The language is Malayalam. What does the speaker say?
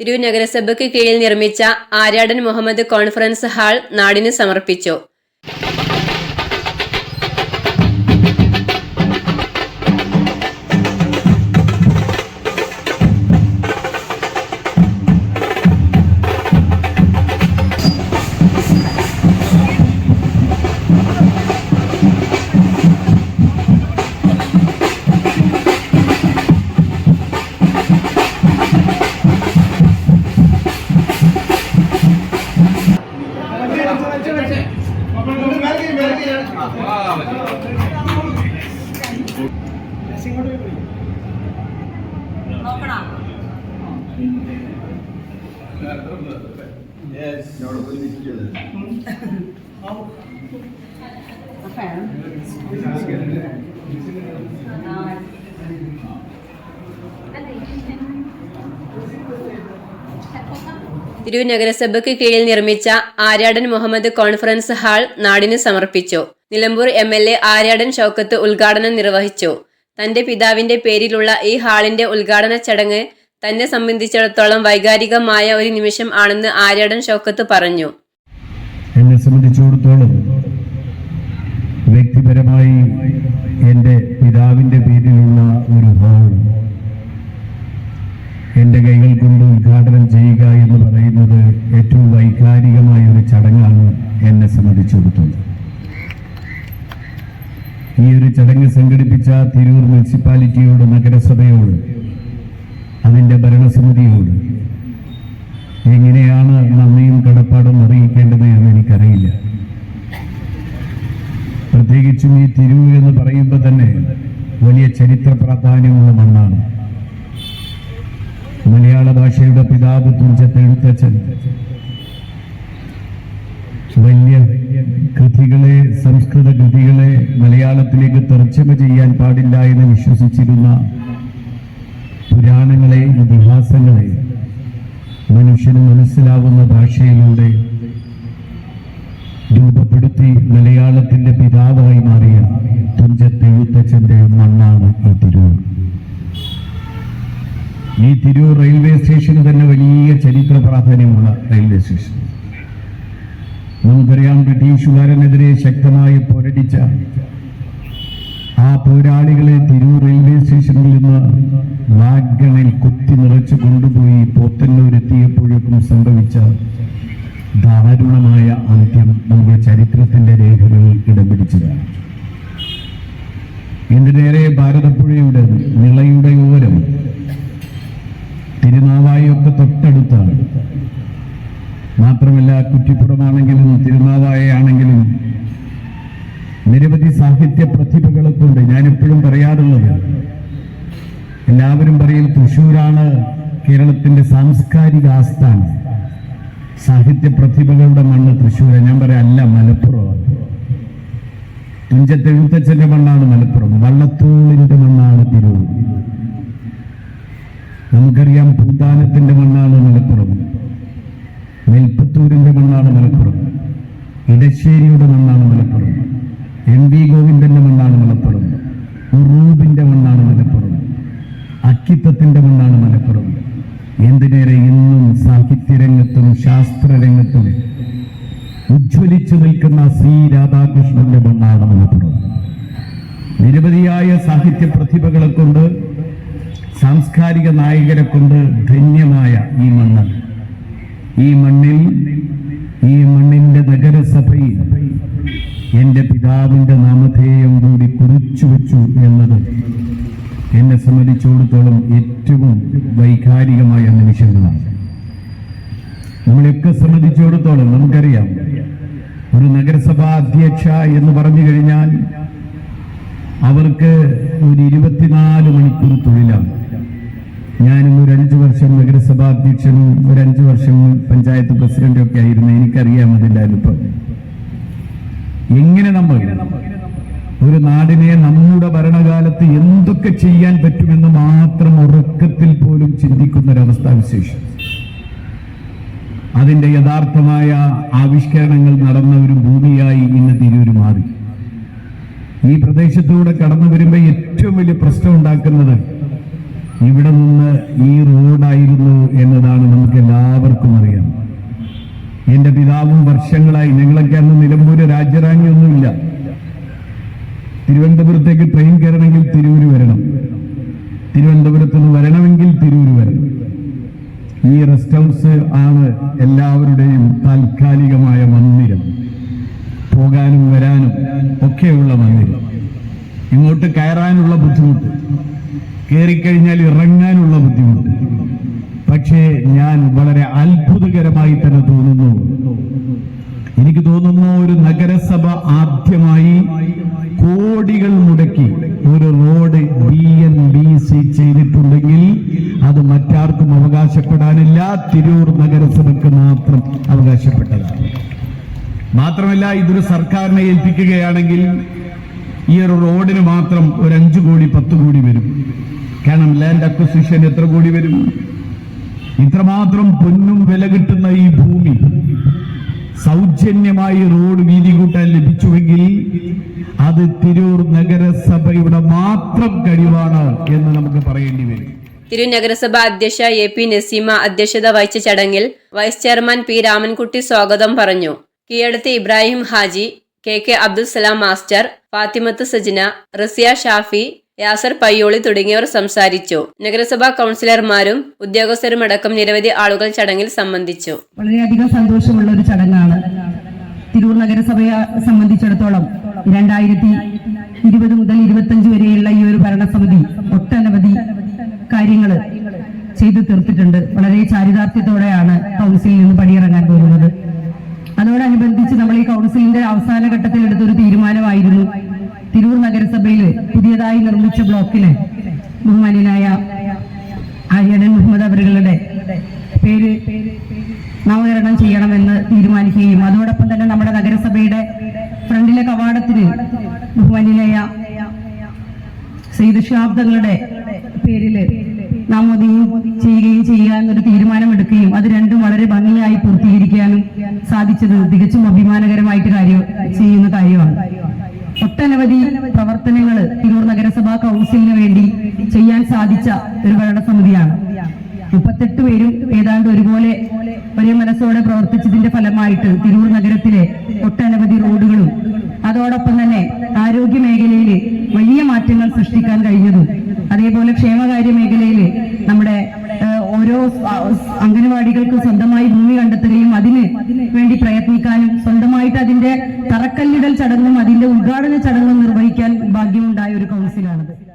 തിരൂർ നഗരസഭയ്ക്ക് കീഴിൽ നിർമ്മിച്ച ആര്യാടൻ മുഹമ്മദ് കോൺഫറൻസ് ഹാൾ നാടിന് സമർപ്പിച്ചു. തിരൂർ നഗരസഭയ്ക്ക് കീഴിൽ നിർമ്മിച്ച ആര്യാടൻ മുഹമ്മദ് കോൺഫറൻസ് ഹാൾ നാടിന് സമർപ്പിച്ചു. Nilambur M L A Aryadan Shoukath ഉദ്ഘാടനം നിർവഹിച്ചു. തന്റെ പിതാവിന്റെ പേരിലുള്ള ഈ ഹാളിന്റെ ഉദ്ഘാടന ചടങ്ങ് തന്നെ സംബന്ധിച്ചിടത്തോളം വൈകാരികമായ ഒരു നിമിഷം ആണെന്ന് ആര്യാടൻ ഷൗക്കത്ത് പറഞ്ഞു. എന്നെ സംബന്ധിച്ചിടത്തോളം വ്യക്തിപരമായി എന്റെ പിതാവിന്റെ പേരിലുള്ള ഒരു ഹാൾ എന്റെ കൈകൾ കൊണ്ട് ഉദ്ഘാടനം ചെയ്യുക എന്ന് പറയുന്നത് ഏറ്റവും വൈകാരികമായ ഒരു ചടങ്ങാണ് എന്നെ സംബന്ധിച്ചിടത്തോളം. ഈ ഒരു ചടങ്ങ് സംഘടിപ്പിച്ച തിരൂർ മുനിസിപ്പാലിറ്റിയോട് നഗരസഭയോട് അതിന്റെ ഭരണസമിതിയോട്. എങ്ങനെയാണ് നന്ദിയും കടപ്പാടും അറിയിക്കേണ്ടത് എന്ന് എനിക്കറിയില്ല. പ്രത്യേകിച്ചും ഈ തിരു എന്ന് പറയുമ്പോൾ തന്നെ വലിയ ചരിത്ര പ്രാധാന്യമുള്ള മണ്ണാണ്. മലയാള ഭാഷയുടെ പിതാവ് തുഞ്ചത്ത് എഴുത്തച്ഛൻ. വലിയ കൃതികളെ സംസ്കൃത കൃതികളെ മലയാളത്തിലേക്ക് തർജമ ചെയ്യാൻ പാടില്ല എന്ന് വിശ്വസിച്ചിരുന്ന പുരാണങ്ങളെ ഇതിഹാസങ്ങളെ മനുഷ്യന് മനസ്സിലാവുന്ന ഭാഷയിലൂടെ രൂപപ്പെടുത്തി മലയാളത്തിന്റെ പിതാവായി മാറിയ തുഞ്ചത്തെ എഴുത്തച്ഛന്റെ മണ്ണാണ് ഈ തിരൂർ. ഈ തിരൂർ റെയിൽവേ സ്റ്റേഷന് തന്നെ വലിയ ചരിത്ര പ്രാധാന്യമുള്ള റെയിൽവേ സ്റ്റേഷൻ. നമുക്കറിയാം ബ്രിട്ടീഷുകാരനെതിരെ ശക്തമായി പോരടിച്ച ആ പോരാളികളെ തിരൂർ റെയിൽവേ സാഹിത്യ പ്രതിഭകളെ ഞാൻ എപ്പോഴും പറയാറുള്ളത് എല്ലാവരും പറയും തൃശ്ശൂരാണ് കേരളത്തിന്റെ സാംസ്കാരിക ആസ്ഥാനം. സാഹിത്യ പ്രതിഭകളുടെ മണ്ണ് തൃശ്ശൂർ ഞാൻ പറയാം അല്ല മലപ്പുറമാണ് തുഞ്ചത്തെഴുത്തച്ഛന്റെ മണ്ണാണ് മലപ്പുറം. വള്ളത്തോളിന്റെ മണ്ണാണ് തിരൂർ നമുക്കറിയാം പൂന്താനത്തിന്റെ മണ്ണാണ് മലപ്പുറം നെൽപ്പത്തൂരിന്റെ മണ്ണാണ് മലപ്പുറം ഇടശ്ശേരിയുടെ മണ്ണാണ് മലപ്പുറം എം വി ഗോവിന്ദന്റെ മണ്ണാണ് മലപ്പുറം ഉറൂബിന്റെ മണ്ണാണ് മലപ്പുറം അക്കിത്തത്തിന്റെ മണ്ണാണ് മലപ്പുറം എന്തിനേറെ ഇന്നും സാഹിത്യരംഗത്തും ശാസ്ത്രരംഗത്തും ഉജ്ജ്വലിച്ചു നിൽക്കുന്ന ശ്രീ രാധാകൃഷ്ണന്റെ മണ്ണാണ് മലപ്പുറം നിരവധിയായ സാഹിത്യ പ്രതിഭകളെ കൊണ്ട് സാംസ്കാരിക നായകരെ കൊണ്ട് ധന്യമായ ഈ മണ്ണ്. ഈ മണ്ണിൽ ഈ മണ്ണിന്റെ നഗരസഭയിൽ എന്റെ പിതാവിന്റെ നാമധേയം കൂടി കുറിച്ചു വെച്ചു എന്നത് എന്നെ സംബന്ധിച്ചിടത്തോളം ഏറ്റവും വൈകാരികമായ നിമിഷങ്ങളാണ്. നമ്മളെയൊക്കെ സംബന്ധിച്ചിടത്തോളം നമുക്കറിയാം ഒരു നഗരസഭാ അധ്യക്ഷ എന്ന് പറഞ്ഞു കഴിഞ്ഞാൽ അവർക്ക് ഒരു ഇരുപത്തിനാല് മണിക്കൂർ തൊഴിലാണ്. ഞാനും ഒരു അഞ്ചു വർഷം നഗരസഭാ അധ്യക്ഷനും ഒരു അഞ്ചു വർഷം പഞ്ചായത്ത് പ്രസിഡന്റും ഒക്കെ ആയിരുന്നു. എനിക്കറിയാം അതിന്റെ അനുഭവം എങ്ങനെ നമ്മൾ ഒരു നാടിനെ നമ്മുടെ ഭരണകാലത്ത് എന്തൊക്കെ ചെയ്യാൻ പറ്റുമെന്ന് മാത്രം ഉറക്കത്തിൽ പോലും ചിന്തിക്കുന്ന ഒരവസ്ഥാവിശേഷം അതിന്റെ യഥാർത്ഥമായ ആവിഷ്കരണങ്ങൾ നടന്ന ഒരു ഭൂമിയായി ഇന്ന് തിരൂര് മാറി. ഈ പ്രദേശത്തൂടെ കടന്നു വരുമ്പോൾ ഏറ്റവും വലിയ പ്രശ്നം ഉണ്ടാക്കുന്നത് ഇവിടെ നിന്ന് ഈ റോഡായിരുന്നു എന്നതാണ് നമുക്ക് എല്ലാവർക്കും അറിയാം. എന്റെ പിതാവും വർഷങ്ങളായി ഞങ്ങളൊക്കെ അന്ന് നിലമ്പൂര് രാജ്യറാണിയൊന്നുമില്ല. തിരുവനന്തപുരത്തേക്ക് ട്രെയിൻ കയറണമെങ്കിൽ തിരൂര് വരണം. തിരുവനന്തപുരത്ത് നിന്ന് വരണമെങ്കിൽ തിരൂര് വരണം. ഈ റെസ്റ്റ് ഹൗസ് ആണ് എല്ലാവരുടെയും താൽക്കാലികമായ മന്ദിരം. പോകാനും വരാനും ഒക്കെയുള്ള മന്ദിരം. ഇങ്ങോട്ട് കയറാനുള്ള ബുദ്ധിമുട്ട് കയറിക്കഴിഞ്ഞാൽ ഇറങ്ങാനുള്ള ബുദ്ധിമുട്ട്. പക്ഷേ ഞാൻ വളരെ അത്ഭുതകരമായി തന്നെ തോന്നുന്നു. എനിക്ക് തോന്നുന്നു ഒരു നഗരസഭ ആദ്യമായി കോടികൾ മുടക്കി ഒരു road B N B C ചെയ്തിട്ടുണ്ടെങ്കിൽ അത് മറ്റാർക്കും അവകാശപ്പെടാനില്ല. തിരൂർ നഗരസഭയ്ക്ക് മാത്രം അവകാശപ്പെട്ടതാണ്. മാത്രമല്ല ഇതൊരു സർക്കാരിനെ ഏൽപ്പിക്കുകയാണെങ്കിൽ ഈ ഒരു റോഡിന് മാത്രം ഒരു അഞ്ചു കോടി പത്ത് കോടി വരും. കാരണം ലാൻഡ് അക്വസിഷൻ എത്ര കോടി വരും? ഇത്രമാത്രം പൊന്നും വില കിട്ടുന്ന ഈ ഭൂമി സൗജന്യമായി റോഡ് വീതി കൂട്ടാൻ ലഭിച്ചുവെങ്കിൽ അത് തിരൂർ നഗരസഭയുടെ മാത്രം കഴിവാണ് എന്ന് നമുക്ക് പറയേണ്ടി വരും. തിരു നഗരസഭ അധ്യക്ഷ എ പി നസീമ അധ്യക്ഷത വഹിച്ച ചടങ്ങിൽ വൈസ് ചെയർമാൻ പി രാമൻകുട്ടി സ്വാഗതം പറഞ്ഞു. Keezhadath Ibrahim Haji K K Abdul Salam master Fathimath Sajna Rasiya Shafi Yasar Payyoli തുടങ്ങിയവർ സംസാരിച്ചു. നഗരസഭാ കൗൺസിലർമാരും ഉദ്യോഗസ്ഥരുമടക്കം നിരവധി ആളുകൾ ചടങ്ങിൽ സംബന്ധിച്ചു. വളരെയധികം സന്തോഷമുള്ള ഒരു ചടങ്ങാണ്. തിരൂർ നഗരസഭയെ സംബന്ധിച്ചിടത്തോളം രണ്ടായിരത്തി ഇരുപത് മുതൽ ഇരുപത്തഞ്ച് വരെയുള്ള ഈ ഒരു ഭരണസമിതി ഒട്ടനവധി കാര്യങ്ങൾ ചെയ്തു തീർത്തിട്ടുണ്ട്. വളരെ ചാരിതാർത്ഥ്യത്തോടെയാണ് കൗൺസിലിൽ നിന്ന് പണിയിറങ്ങാൻ പോകുന്നത്. അതോടനുബന്ധിച്ച് നമ്മൾ ഈ കൗൺസിലിന്റെ അവസാന ഘട്ടത്തിൽ എടുത്തൊരു തീരുമാനമായിരുന്നു തിരൂർ നഗരസഭയിൽ പുതിയതായി നിർമ്മിച്ച ബ്ലോക്കിന് ബഹുമാന്യനായ ആര്യടൻ മുഹമ്മദ് അവരുടെ പേര് നാമകരണം ചെയ്യണമെന്ന് തീരുമാനിക്കുകയും അതോടൊപ്പം തന്നെ നമ്മുടെ നഗരസഭയുടെ ഫ്രണ്ടിലെ കവാടത്തിന് ബഹുമാന്യനായ സെയ്ദ് ഷിഹാബ് തങ്ങളുടെ പേരിൽ നാമോദയം ചെയ്യുകയും ചെയ്യുക എന്നൊരു തീരുമാനമെടുക്കുകയും അത് രണ്ടും വളരെ ഭംഗിയായി പൂർത്തീകരിക്കാനും സാധിച്ചത് തികച്ചും അഭിമാനകരമായിട്ട് കാര്യം ചെയ്യുന്ന കാര്യമാണ്. ഒട്ടനവധി പ്രവർത്തനങ്ങൾ തിരൂർ നഗരസഭാ കൗൺസിലിന് വേണ്ടി ചെയ്യാൻ സാധിച്ച ഒരു ഭരണസമിതിയാണ്. മുപ്പത്തെട്ട് പേരും ഏതാണ്ട് ഒരുപോലെ ഒരേ മനസ്സോടെ പ്രവർത്തിച്ചതിന്റെ ഫലമായിട്ട് തിരൂർ നഗരത്തിലെ ഒട്ടനവധി റോഡുകളും അതോടൊപ്പം തന്നെ ആരോഗ്യ മേഖലയിൽ വലിയ മാറ്റങ്ങൾ സൃഷ്ടിക്കാൻ കഴിഞ്ഞതും അതേപോലെ ക്ഷേമകാര്യ മേഖലയിൽ നമ്മുടെ ഓരോ അംഗനവാടികൾക്ക് സ്വന്തമായി ഭൂമി കണ്ടെത്തുകയും സ്വന്തമായിട്ട് അതിന്റെ തറക്കല്ലിടൽ ചടങ്ങും അതിന്റെ ഉദ്ഘാടന ചടങ്ങും നിർവഹിക്കാൻ ഭാഗ്യമുണ്ടായ ഒരു കൗൺസിലാണത്